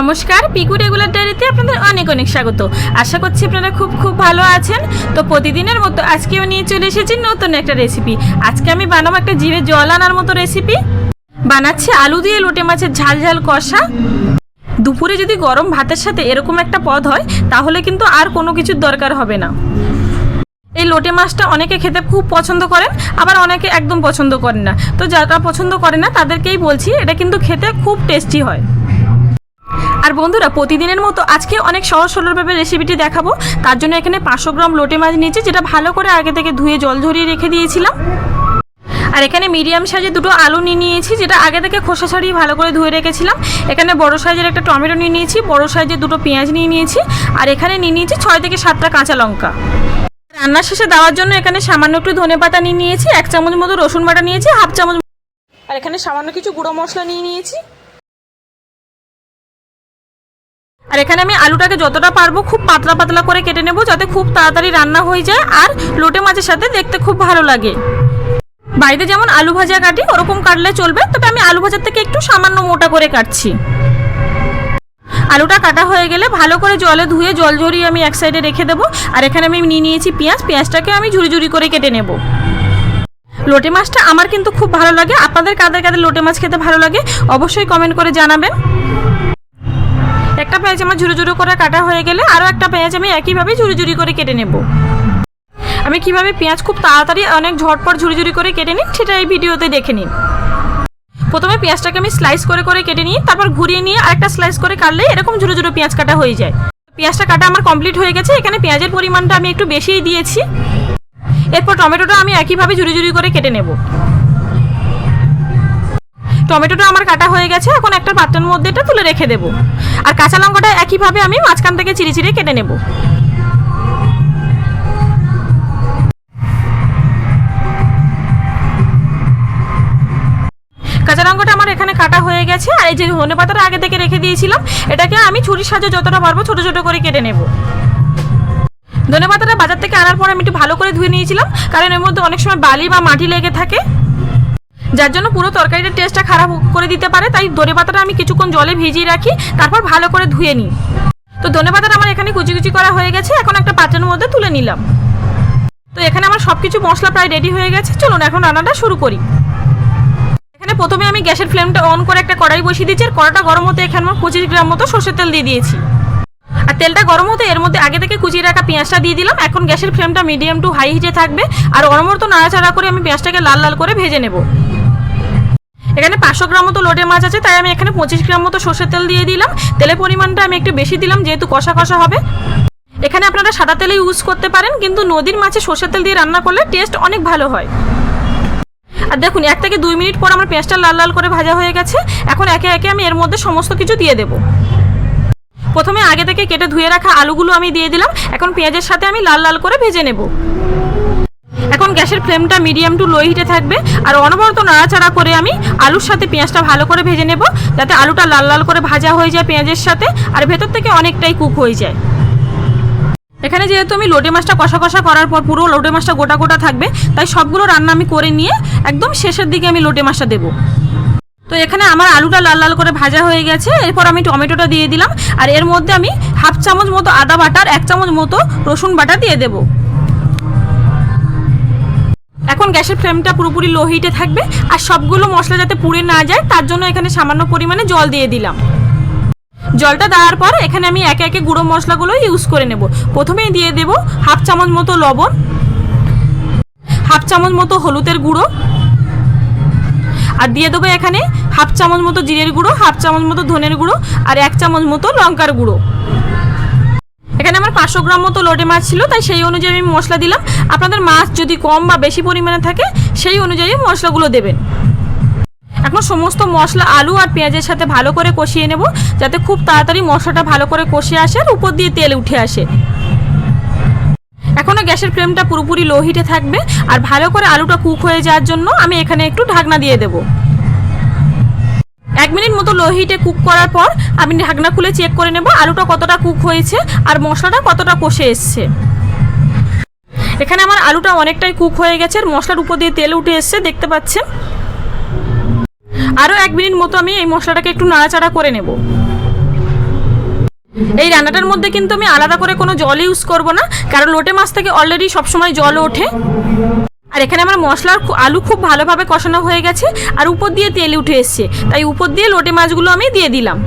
নমস্কার, পিকু রেগুলার ডায়েরিতে আপনাদের অনেক অনেক স্বাগত। আশা করছি আপনারা খুব খুব ভালো আছেন। তো প্রতিদিনের মতো আজকেও নিয়ে চলে এসেছি নতুন একটা রেসিপি আজকে আমি বানাবো একটা জিভে জল আনার মতো রেসিপি বানাচ্ছি আলু দিয়ে লোটে মাছের ঝাল ঝাল কষা। দুপুরে যদি গরম ভাতের সাথে এরকম একটা পদ হয়, তাহলে কিন্তু আর কোনো কিছুর দরকার হবে না। এই লোটে মাছটা অনেকে খেতে খুব পছন্দ করেন, আবার অনেকে একদম পছন্দ করেন না। তো যারা পছন্দ করে না, তাদেরকেই বলছি, এটা কিন্তু খেতে খুব টেস্টি হয়। আর বন্ধুরা, প্রতিদিনের মতো আজকে অনেক সহজ সরলভাবে রেসিপিটি দেখাবো। তার জন্য এখানে পাঁচশো গ্রাম লোটে মাছ নিয়েছি, যেটা ভালো করে আগে থেকে ধুয়ে জল ঝরিয়ে রেখে দিয়েছিলাম। আর এখানে মিডিয়াম সাইজে দুটো আলু নিয়ে নিয়েছি, যেটা আগে থেকে খোসা ছাড়িয়ে ভালো করে ধুয়ে রেখেছিলাম। এখানে বড় সাইজের একটা টমেটো নিয়ে নিয়েছি, বড় সাইজের দুটো পেঁয়াজ নিয়ে নিয়েছি, আর এখানে নিয়ে নিয়েছি ছয় থেকে সাতটা কাঁচা লঙ্কা। রান্নার শেষে দেওয়ার জন্য এখানে সামান্য একটু ধনে পাতা নিয়ে নিয়েছি, এক চামচ মতো রসুন বাটা নিয়েছি, হাফ চামচ আর এখানে সামান্য কিছু গুঁড়ো মশলা নিয়ে নিয়েছি। আর এখানে আমি আলুটাকে যতটা পারব খুব পাতলা পাতলা করে কেটে নেব যাতে খুব তাড়াতাড়ি রান্না হয়ে যায় আর লোটে মাছের সাথে দেখতে খুব ভালো লাগে। বাড়িতে যেমন আলু ভাজা কাটি, ওরকম কাটলে চলবে, তবে আমি আলু ভাজার থেকে একটু সামান্য মোটা করে কাটছি। আলুটা কাটা হয়ে গেলে ভালো করে জলে ধুয়ে জল ঝরিয়ে আমি এক সাইডে রেখে দেবো, আর এখানে আমি নিয়ে নিয়েছি পেঁয়াজ, পেঁয়াজটাকে আমি ঝুরি ঝুরি করে কেটে নেব। লোটে মাছটা আমার কিন্তু খুব ভালো লাগে, আপনাদের কাদের কাদের লোটে মাছ খেতে ভালো লাগে অবশ্যই কমেন্ট করে জানাবেন। একটা পেঁয়াজ আমার ঝুরো ঝুরো করে কাটা হয়ে গেলে আরও একটা পেঁয়াজ আমি একইভাবে ঝুরি ঝুরি করে কেটে নেব। আমি কীভাবে পেঁয়াজ খুব তাড়াতাড়ি অনেক ঝটপট ঝুরি ঝুরি করে কেটে নিই সেটা এই ভিডিওতে দেখে নিন। প্রথমে পেঁয়াজটাকে আমি স্লাইস করে করে কেটে নিই, তারপর ঘুরিয়ে নিয়ে আরেকটা স্লাইস করে কাটলে এরকম ঝুরো ঝুরো পেঁয়াজ কাটা হয়ে যায়। পেঁয়াজটা কাটা আমার কমপ্লিট হয়ে গেছে, এখানে পেঁয়াজের পরিমাণটা আমি একটু বেশিই দিয়েছি। এরপর টমেটোটা আমি একইভাবে ঝুরি ঝুরি করে কেটে নেব। টমেটোটা আমার কাটা হয়ে গেছে, এখন একটা পাত্রের মধ্যে এটা তুলে রেখে দেবো। আর কাঁচা লঙ্কাটা একইভাবে আমি মাঝখান থেকে চিড়ি চিড়ে কেটে নেব। কাঁচা লঙ্কাটা আমার এখানে কাটা হয়ে গেছে, আর এই যে ধনে পাতাটা আগে থেকে রেখে দিয়েছিলাম, এটাকে আমি ছুরির সাহায্যে যতটা পারব ছোটো ছোটো করে কেটে নেব। ধনে পাতাটা বাজার থেকে আনার পর আমি একটু ভালো করে ধুয়ে নিয়েছিলাম, কারণ এর মধ্যে অনেক সময় বালি বা মাটি লেগে থাকে। যার জন্য পুরো তরকারিটার টেস্টটা খারাপ করে দিতে পারে, তাই ধনে পাতাটা আমি কিছুক্ষণ জলে ভিজিয়ে রাখি, তারপর ভালো করে ধুয়ে নিই। তো ধনে পাতাটা আমার এখানে কুচি কুচি করা হয়ে গেছে, এখন একটা পাত্রের মধ্যে তুলে নিলাম। তো এখানে আমার সব কিছু মশলা প্রায় রেডি হয়ে গেছে, চলুন এখন রান্নাটা শুরু করি। এখানে প্রথমে আমি গ্যাসের ফ্লেমটা অন করে একটা কড়াই বসিয়ে দিয়েছি আর কড়াটা গরম হতে এখানে আমার পঁচিশ গ্রাম মতো সর্ষের তেল দিয়ে দিয়েছি। আর তেলটা গরম হতে এর মধ্যে আগে থেকে কুচিয়ে রাখা পেঁয়াজটা দিয়ে দিলাম। এখন গ্যাসের ফ্লেমটা মিডিয়াম টু হাই হিটে থাকবে। আর অনবরত নাড়াচাড়া করে আমি পেঁয়াজটাকে লাল লাল করে ভেজে নেব। এখানে পাঁচশো গ্রাম মতো লোটে মাছ আছে, তাই আমি এখানে পঁচিশ গ্রাম মতো সর্ষের তেল দিয়ে দিলাম। তেলের পরিমাণটা আমি একটু বেশি দিলাম, যেহেতু কষা কষা হবে। এখানে আপনারা সাদা তেলে ইউজ করতে পারেন, কিন্তু নদীর মাছে সর্ষের তেল দিয়ে রান্না করলে টেস্ট অনেক ভালো হয়। আর দেখুন, এক থেকে দুই মিনিট পর আমার পেঁয়াজটা লাল লাল করে ভাজা হয়ে গেছে। এখন একে একে আমি এর মধ্যে সমস্ত কিছু দিয়ে দেবো। প্রথমে আগে থেকে কেটে ধুয়ে রাখা আলুগুলো আমি দিয়ে দিলাম। এখন পেঁয়াজের সাথে আমি লাল লাল করে ভেজে নেব। এখন গ্যাসের ফ্লেমটা মিডিয়াম টু লো হিটে থাকবে। আর অনবরত নাড়াচাড়া করে আমি আলুর সাথে পেঁয়াজটা ভালো করে ভেজে নেব, যাতে আলুটা লাল লাল করে ভাজা হয়ে যায় পেঁয়াজের সাথে, আর ভেতর থেকে অনেকটাই কুক হয়ে যায়। এখানে যেহেতু আমি লোটে মাছটা কষা কষা করার পর পুরো লোটে মাছটা গোটা গোটা থাকবে, তাই সবগুলো রান্না আমি করে নিয়ে একদম শেষের দিকে আমি লোটে মাছটা দেবো। তো এখানে আমার আলুটা লাল লাল করে ভাজা হয়ে গেছে। এরপর আমি টমেটোটা দিয়ে দিলাম। আর এর মধ্যে আমি হাফ চামচ মতো আদা বাটার, এক চামচ মতো রসুন বাটা দিয়ে দেব। এখন গ্যাসের ফ্লেমটা পুরোপুরি লো হিটে থাকবে। আর সবগুলো মশলা যাতে পুড়ে না যায়, তার জন্য এখানে সামান্য পরিমাণে জল দিয়ে দিলাম। জলটা দেওয়ার পর এখানে আমি একে একে গুঁড়ো মশলাগুলো ইউজ করে নেব। প্রথমেই দিয়ে দেব হাফ চামচ মতো লবণ, হাফ চামচ মতো হলুদের গুঁড়ো আর দিয়ে দেবো এখানে হাফ চামচ মতো জিরের গুঁড়ো, হাফ চামচ মতো ধনের গুঁড়ো আর এক চামচ মতো লঙ্কার গুঁড়ো। এখানে আমার পাঁচশো গ্রাম মতো লোটে মাছ ছিল, তাই সেই অনুযায়ী আমি মশলা দিলাম। আপনাদের মাছ যদি কম বা বেশি পরিমাণে থাকে, সেই অনুযায়ী মশলাগুলো দেবেন। এখন সমস্ত মশলা, আলু আর পেঁয়াজের সাথে ভালো করে কষিয়ে নেব, যাতে খুব তাড়াতাড়ি মশলাটা ভালো করে কষে আসে আর উপর দিয়ে তেল উঠে আসে। গ্যাসের ফ্লেমটা পুরোপুরি লো হিটে থাকবে আর ভালো করে আলুটা কুক হয়ে যাওয়ার জন্য আমি এখানে একটু ঢাকনা দিয়ে দেব। এক মিনিট মতো লো হিটে কুক করার পর আমি ঢাকনা খুলে চেক করে নেব আলুটা কতটা কুক হয়েছে আর মশলাটা কতটা কষে এসছে। এখানে আমার আলুটা অনেকটাই কুক হয়ে গেছে, আর মশলার উপর দিয়ে তেল উঠে এসছে, দেখতে পাচ্ছেন? আরও এক মিনিট মতো আমি এই মশলাটাকে একটু নাড়াচাড়া করে নেব। এই রান্নাটার মধ্যে কিন্তু আমি আলাদা করে কোনো জল ইউজ করব না, কারণ লোটে মাছ থেকে অলরেডি সবসময় জল ওঠে। আর এখানে আমার মশলার আলু খুব ভালোভাবে কষানো হয়ে গেছে, আর উপর দিয়ে তেল উঠে এসছে। তাই উপর দিয়ে লোটে মাছগুলো আমি দিয়ে দিলাম।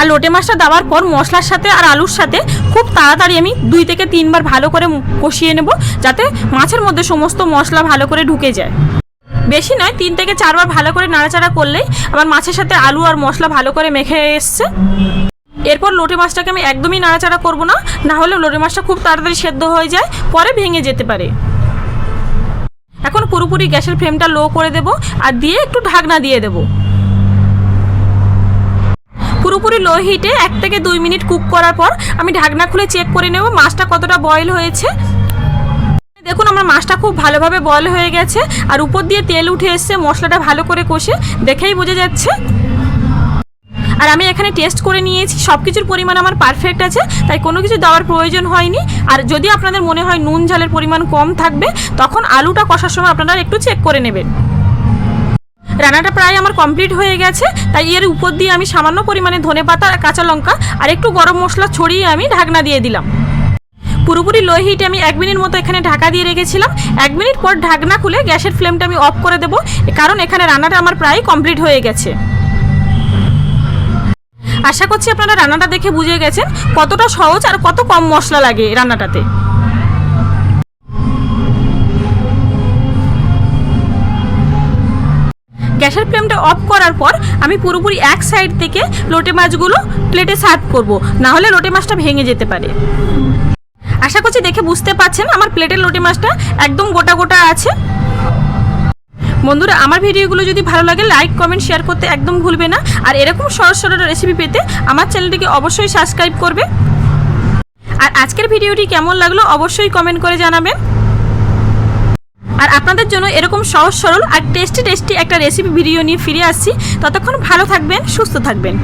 আর লোটে মাছটা দেওয়ার পর মশলার সাথে আর আলুর সাথে খুব তাড়াতাড়ি আমি দুই থেকে তিনবার ভালো করে কষিয়ে নেব, যাতে মাছের মধ্যে সমস্ত মশলা ভালো করে ঢুকে যায়। বেশি নয়, তিন থেকে চারবার ভালো করে নাড়াচাড়া করলেই আমার মাছের সাথে আলু আর মশলা ভালো করে মেখে এসছে। এরপর লোটে মাছটাকে আমি একদমই নাড়াচাড়া করব না না হলে লোটে মাছটা খুব তাড়াতাড়ি সেদ্ধ হয়ে যায়, পরে ভেঙে যেতে পারে। এখন পুরোপুরি গ্যাসের ফ্লেমটা লো করে দেব আর দিয়ে একটু ঢাকনা দিয়ে দেব। পুরোপুরি লো হিটে এক থেকে দুই মিনিট কুক করার পর আমি ঢাকনা খুলে চেক করে নেব মাছটা কতটা বয়েল হয়েছে। দেখুন আমার মাছটা খুব ভালোভাবে বয়েল হয়ে গেছে, আর উপর দিয়ে তেল উঠে এসছে, মশলাটা ভালো করে কষে দেখেই বোঝা যাচ্ছে। আর আমি এখানে টেস্ট করে নিয়েছি সব কিছুর পরিমাণ আমার পারফেক্ট আছে, তাই কোনো কিছু দেওয়ার প্রয়োজন হয়নি। আর যদি আপনাদের মনে হয় নুন ঝালের পরিমাণ কম থাকবে, তখন আলুটা কষার সময় আপনারা একটু চেক করে নেবেন। রান্নাটা প্রায় আমার কমপ্লিট হয়ে গেছে, তাই এর উপর দিয়ে আমি সামান্য পরিমাণে ধনে পাতা আর কাঁচা লঙ্কা আর একটু গরম মশলা ছড়িয়ে আমি ঢাকনা দিয়ে দিলাম। পুরোপুরি লো হিটে আমি এক মিনিট মতো এখানে ঢাকা দিয়ে রেখেছিলাম। এক মিনিট পর ঢাকনা খুলে গ্যাসের ফ্লেমটা আমি অফ করে দেবো কারণ এখানে রান্নাটা আমার প্রায় কমপ্লিট হয়ে গেছে। আশা করছি আপনারা রান্নাটা দেখে বুঝে গেছেন কতটা সহজ আর কত কম মশলা লাগে রান্নাটাতে। গ্যাসের ফ্লেমটা অফ করার পর আমি পুরোপুরি এক সাইড থেকে লোটে মাছগুলো প্লেটে সার্ভ করব, না হলে লোটে মাছটা ভেঙে যেতে পারে। আশা করছি দেখে বুঝতে পারছেন, আমার প্লেটের লোটে মাছটা একদম গোটা গোটা আছে। বন্ধুরা, আমার ভিডিওগুলো যদি ভালো লাগে লাইক কমেন্ট শেয়ার করতে একদম ভুলবে না। আর এরকম সরস সরল রেসিপি পেতে আমার চ্যানেলটিকে অবশ্যই সাবস্ক্রাইব করবে। আর আজকের ভিডিওটি কেমন লাগল অবশ্যই কমেন্ট করে জানাবেন। আর আপনাদের জন্য এরকম সহজ সরল আর টেস্টি টেস্টি একটা রেসিপি ভিডিও নিয়ে ফিরে আসছি। ততক্ষণ ভালো থাকবেন, সুস্থ থাকবেন।